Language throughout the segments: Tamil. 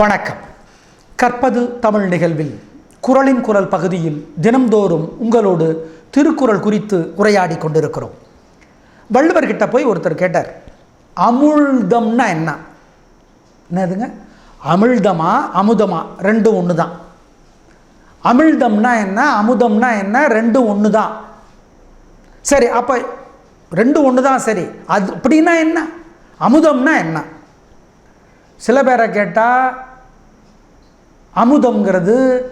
வணக்கம். கற்பது தமிழ் நிகழ்வில் குரலின் குரல் பகுதியில் தினம்தோறும் உங்களோடு திருக்குறள் குறித்து உரையாடி கொண்டிருக்கிறோம். வள்ளுவர்கிட்ட போய் ஒருத்தர் கேட்டார் அமுழ்தம்னா என்ன? என்னதுங்க? அமிழ்தமா அமுதமா ரெண்டும் ஒன்று தான் அமிழ்தம்னா என்ன அமுதம்னா என்ன ரெண்டும் ஒன்று தான் சரி அப்போ ரெண்டும் ஒன்று தான் சரி. அது அப்படின்னா என்ன? அமுதம்னா என்ன? சில பேரை கேட்டால் அமுதம்ங்கிறது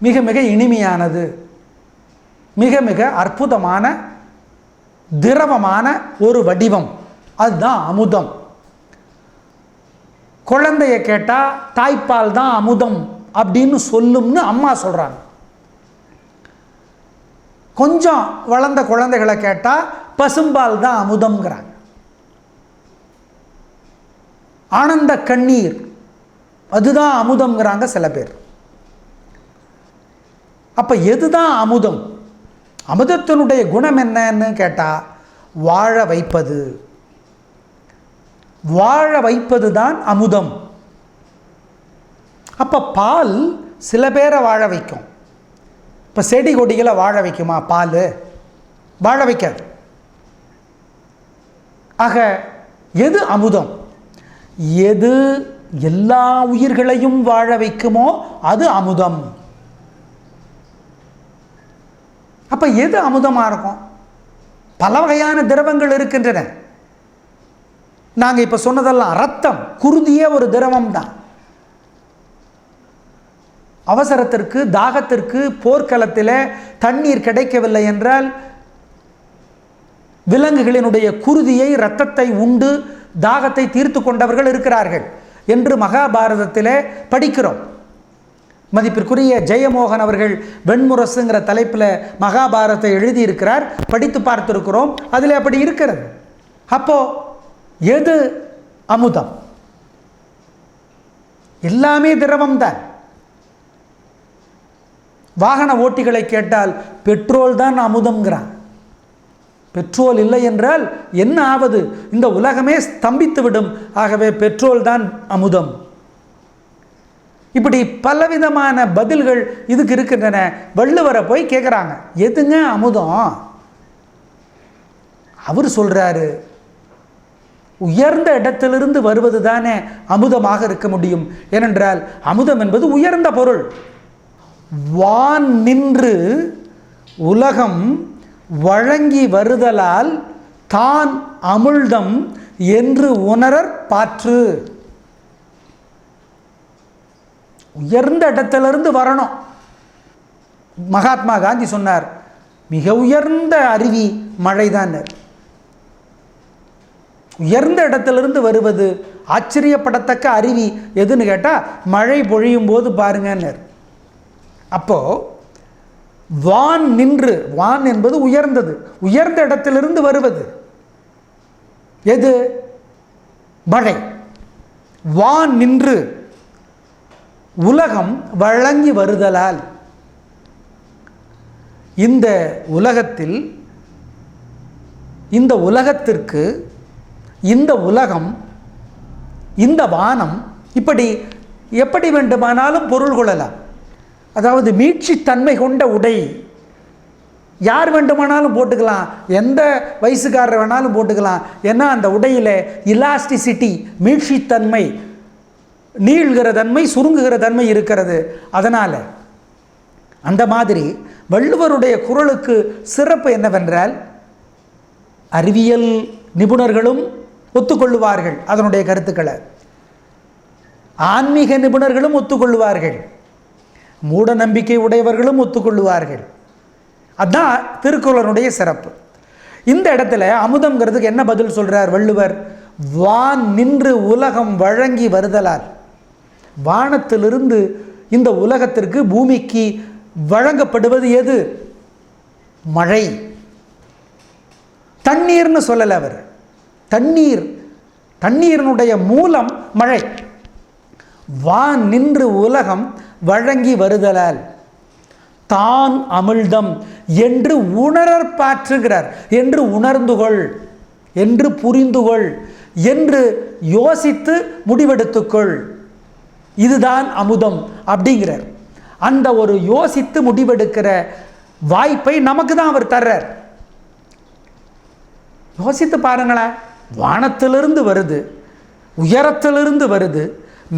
மிக மிக இனிமையானது மிக மிக அற்புதமான திரவமான ஒரு வடிவம். அதுதான் அமுதம். குழந்தைய கேட்டால் தாய்ப்பால் தான் அமுதம் அப்படின்னு சொல்லும்னு அம்மா சொல்கிறாங்க கொஞ்சம் வளர்ந்த குழந்தைகளை கேட்டால் பசும்பால் தான் அமுதம்ங்கிறாங்க. ஆனந்த கண்ணீர். அதுதான் அமுதம்ங்கிறாங்க சில பேர். அப்போ எதுதான் அமுதம்? அமுதத்தினுடைய குணம் என்னன்னு கேட்டால் வாழ வைப்பது. வாழ வைப்பது தான் அமுதம். அப்போ பால் சில பேரை வாழ வைக்கும். இப்போ செடி கொடிகளை வாழ வைக்குமா? பால். வாழ வைக்காது. ஆக எது அமுதம்? எது எல்லா உயிர்களையும் வாழ வைக்குமோ அது அமுதம். அப்போ எது அமுதமாக இருக்கும்? பல வகையான திரவங்கள் இருக்கின்றன. நாங்கள் இப்போ சொன்னதெல்லாம் ரத்தம் குருதியே ஒரு திரவம் தான் அவசரத்திற்கு தாகத்திற்கு போர்க்களத்தில் தண்ணீர் கிடைக்கவில்லை என்றால் விலங்குகளினுடைய குருதியை ரத்தத்தை உண்டு தாகத்தை தீர்த்து கொண்டவர்கள் இருக்கிறார்கள். என்று மகாபாரதத்திலே படிக்கிறோம். மதிப்பிற்குரிய ஜெயமோகன் அவர்கள் வெண்முரசுங்கிற தலைப்பில் மகாபாரதத்தை எழுதியிருக்கிறார். படித்து பார்த்துருக்கிறோம். அதில் அப்படி இருக்கிறது. அப்போ எது அமுதம்? எல்லாமே திரவம் தான் வாகன ஓட்டிகளை கேட்டால் பெட்ரோல் தான் அமுதம்ங்கிறான். பெட்ரோல் இல்லை என்றால் என்ன ஆவது? இந்த உலகமே ஸ்தம்பித்து விடும் ஆகவே பெட்ரோல் தான் அமுதம். இப்படி பலவிதமான பதில்கள் இதுக்கு இருக்கின்றன. வள்ளுவரை போய் கேட்குறாங்க எதுங்க அமுதம்? அவர் சொல்கிறாரு உயர்ந்த இடத்திலிருந்து வருவது தானே அமுதமாக இருக்க முடியும். ஏனென்றால் அமுதம் என்பது உயர்ந்த பொருள். வான் நின்று உலகம் வழங்கி வருதலால் தான் அமுழ்தம் என்று உணரற் பாற்று. உயர்ந்த இடத்திலிருந்து வரணும். மகாத்மா காந்தி சொன்னார் மிக உயர்ந்த அருவி மழைதான் உயர்ந்த இடத்திலிருந்து வருவது ஆச்சரியப்படத்தக்க அருவி எதுன்னு கேட்டால் மழை பொழியும் போது பாருங்கன்னர். அப்போது வான் நின்று வான் என்பது உயர்ந்தது உயர்ந்த இடத்திலிருந்து வருவது. எது? மழை. வான் நின்று உலகம் வழங்கி வருதலால். இந்த உலகத்தில் இந்த உலகத்திற்கு இந்த உலகம் இந்த வானம் இப்படி எப்படி வேண்டுமானாலும் பொருள் கொள்ளலாம். அதாவது மீட்சித்தன்மை கொண்ட உடை. யார் வேண்டுமானாலும் போட்டுக்கலாம். எந்த வயசுக்காரர் வேணாலும் போட்டுக்கலாம். ஏன்னா அந்த உடையில் இலாஸ்டிசிட்டி மீட்சித்தன்மை நீள்கிற தன்மை சுருங்குகிற தன்மை இருக்கிறது. அதனால் அந்த மாதிரி வள்ளுவருடைய குரலுக்கு சிறப்பு என்னவென்றால் அறிவியல் நிபுணர்களும் ஒத்துக்கொள்ளுவார்கள். அதனுடைய கருத்துக்களை. ஆன்மீக நிபுணர்களும் ஒத்துக்கொள்ளுவார்கள் மூட நம்பிக்கை உடையவர்களும் ஒத்துக்கொள்ளுவார்கள். அதுதான் திருக்குறளுடைய சிறப்பு. இந்த இடத்துல அமுதங்கிறதுக்கு என்ன பதில் சொல்கிறார் வள்ளுவர்? வான் நின்று உலகம் வழங்கி வருதலால். வானத்திலிருந்து இந்த உலகத்திற்கு பூமிக்கு வழங்கப்படுவது எது? மழை. தண்ணீர்னு சொல்லலை அவர். தண்ணீர் தண்ணீரினுடைய மூலம் மழை. வான் நின்று உலகம் வழங்கி வருதலால் தான் அமிழ்தம் என்று உணரற்பாற்றுகிறார் என்று உணர்ந்துகொள் என்று புரிந்துகொள் என்று யோசித்து முடிவெடுத்துக்கொள் இதுதான் அமுதம் அப்படிங்கிறார். அந்த ஒரு யோசித்து முடிவெடுக்கிற வாய்ப்பை நமக்கு தான் அவர் தர்றார். யோசித்து பாருங்களேன் வானத்திலிருந்து வருது உயரத்திலிருந்து வருது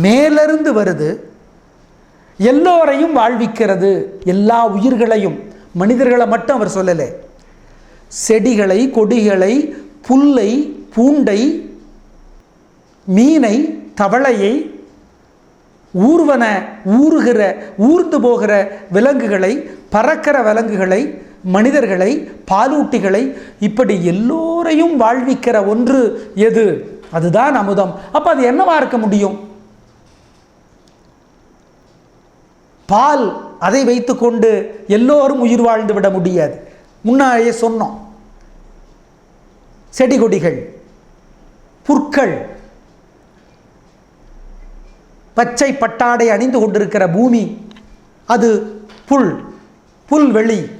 மேலிருந்து வருது எல்லோரையும் வாழ்விக்கிறது. எல்லா உயிர்களையும். மனிதர்களை மட்டும் அவர் சொல்லலை. செடிகளை கொடிகளை புல்லை பூண்டை மீனை தவளையை ஊர்வன ஊறுகிற ஊர்ந்து போகிற விலங்குகளை பறக்கிற விலங்குகளை மனிதர்களை பாலூட்டிகளை இப்படி எல்லோரையும் வாழ்விக்கிற ஒன்று எது? அதுதான் அமுதம். அப்போ அது என்னவா இருக்க முடியும்? பால் அதை வைத்துக்கொண்டு எல்லோரும் உயிர் வாழ்ந்து விட முடியாது. முன்னாடியே சொன்னோம். செடி கொடிகள் புற்கள் பச்சை பட்டாடை அணிந்து கொண்டிருக்கிற பூமி அது புல் புல்வெளி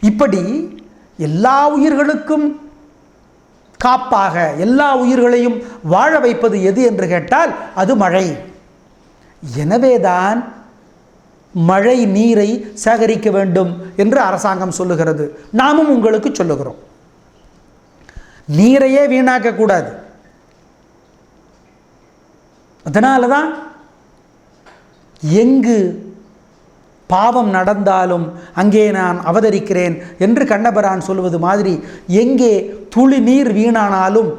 இப்படி எல்லா உயிர்களுக்கும் காப்பாக எல்லா உயிர்களையும் வாழ வைப்பது எது என்று கேட்டால் அது மழை. எனவேதான் மழை நீரை சேகரிக்க வேண்டும் என்று அரசாங்கம் சொல்லுகிறது. நாமும் உங்களுக்கு சொல்லுகிறோம். நீரையே வீணாக்கக்கூடாது அதனால தான் எங்கு பாவம் நடந்தாலும் அங்கே நான் அவதரிக்கிறேன் என்று கண்ணபரான் சொல்வது மாதிரி எங்கே துளி நீர் வீணானாலும்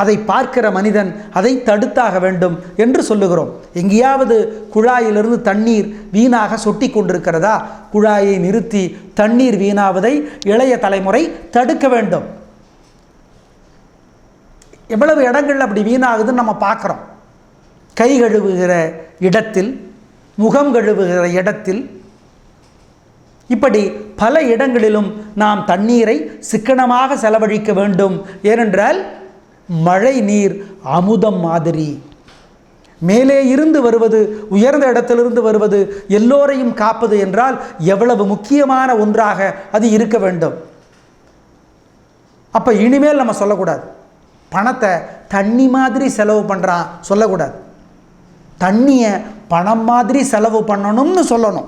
அதை பார்க்கிற மனிதன் அதை தடுத்தாக வேண்டும் என்று சொல்லுகிறோம். எங்கேயாவது குழாயிலிருந்து தண்ணீர் வீணாக சொட்டி கொண்டிருக்கிறதா? குழாயை நிறுத்தி தண்ணீர் வீணாவதை இளைய தலைமுறை தடுக்க வேண்டும். எவ்வளவு இடங்கள் அப்படி வீணாகுதுன்னு நம்ம பார்க்குறோம். கை கழுவுகிற இடத்தில் முகம் கழுவுகிற இடத்தில் இப்படி பல இடங்களிலும் நாம் தண்ணீரை சிக்கனமாக செலவழிக்க வேண்டும். ஏனென்றால் மழை நீர் அமுதம் மாதிரி. மேலே இருந்து வருவது உயர்ந்த இடத்திலிருந்து வருவது எல்லோரையும் காப்பது என்றால் எவ்வளவு முக்கியமான ஒன்றாக அது இருக்க வேண்டும். அப்போ இனிமேல் நம்ம சொல்லக்கூடாது. பணத்தை தண்ணி மாதிரி செலவு பண்ணுறான் சொல்லக்கூடாது. தண்ணியை பணம் மாதிரி செலவு பண்ணணும்னு சொல்லணும்.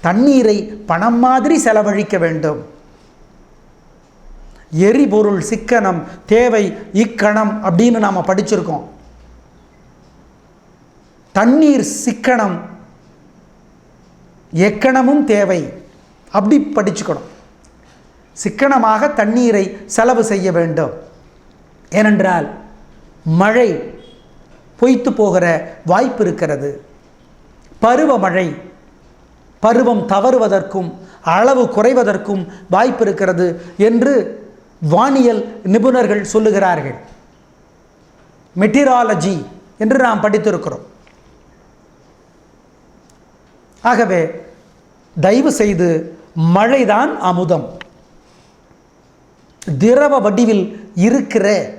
தண்ணீரை பணம் மாதிரி செலவழிக்க வேண்டும். எரிபொருள் சிக்கனம் தேவை இக்கணம் அப்படின்னு நாம் படிச்சிருக்கோம். தண்ணீர் சிக்கனம் எக்கணமும் தேவை. அப்படி படிச்சுக்கணும். சிக்கனமாக தண்ணீரை செலவு செய்ய வேண்டும். ஏனென்றால் மழை பொய்த்து போகிற வாய்ப்பு இருக்கிறது. பருவமழை பருவம் தவறுவதற்கும் அளவு குறைவதற்கும் வாய்ப்பு இருக்கிறது என்று வானியல் நிபுணர்கள் சொல்லுகிறார்கள். மெட்டிராலஜி என்று நாம் படித்திருக்கிறோம். ஆகவே தயவு செய்து மழைதான் அமுதம். திரவ வடிவில் இருக்கிற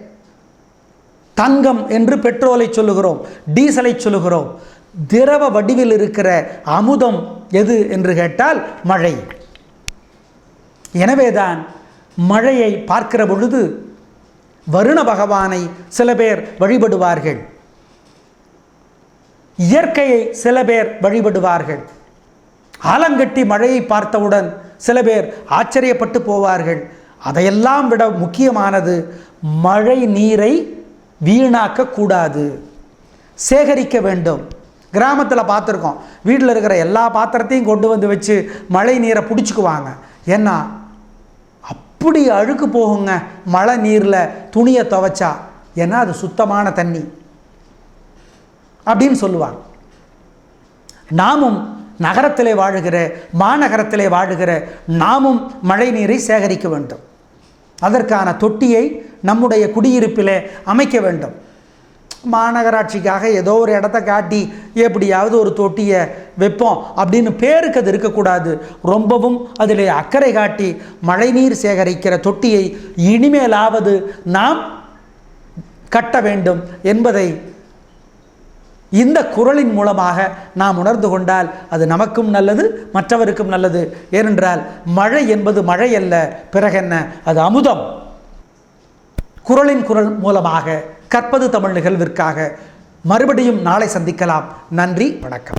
தங்கம் என்று பெட்ரோலை சொல்லுகிறோம் டீசலை சொல்லுகிறோம். திரவ வடிவில் இருக்கிற அமுதம் எது என்று கேட்டால் மழை. எனவேதான் மழையை பார்க்கிற பொழுது வருண பகவானை சில பேர் வழிபடுவார்கள். இயற்கையை சில பேர் வழிபடுவார்கள். ஆலங்கட்டி மழையை பார்த்தவுடன் சில பேர் ஆச்சரியப்பட்டு போவார்கள். அதையெல்லாம் விட முக்கியமானது மழை நீரை வீணாக்க கூடாது. சேகரிக்க வேண்டும். கிராமத்தில் பார்த்துருக்கோம். வீட்டில் இருக்கிற எல்லா பாத்திரத்தையும் கொண்டு வந்து வச்சு மழை நீரை பிடிச்சிக்குவாங்க. ஏன்னா அப்படி அழுக்கு போகுங்க. மழை நீரில் துணியை துவைச்சா. ஏன்னா அது சுத்தமான தண்ணி. அப்படின்னு சொல்லுவாங்க. நாமும் நகரத்திலே வாழுகிற மாநகரத்திலே வாழுகிற நாமும் மழை நீரை சேகரிக்க வேண்டும். அதற்கான தொட்டியை நம்முடைய குடியிருப்பிலே அமைக்க வேண்டும். மாநகராட்சிக்காக ஏதோ ஒரு இடத்த காட்டி எப்படியாவது ஒரு தொட்டியை வைப்போம் அப்படின்னு பேருக்கு அது இருக்கக்கூடாது. ரொம்பவும் அதில் அக்கறை காட்டி மழைநீர் சேகரிக்கிற தொட்டியை இனிமேலாவது நாம் கட்ட வேண்டும் என்பதை இந்த குரலின் மூலமாக நாம் உணர்ந்து கொண்டால் அது நமக்கும் நல்லது மற்றவருக்கும் நல்லது. ஏனென்றால் மழை என்பது மழை அல்ல பிறகென்ன? அது அமுதம். குரலின் குரல் மூலமாக கற்பது தமிழ் நிகழ்விற்காக. மறுபடியும் நாளை சந்திக்கலாம். நன்றி வணக்கம்.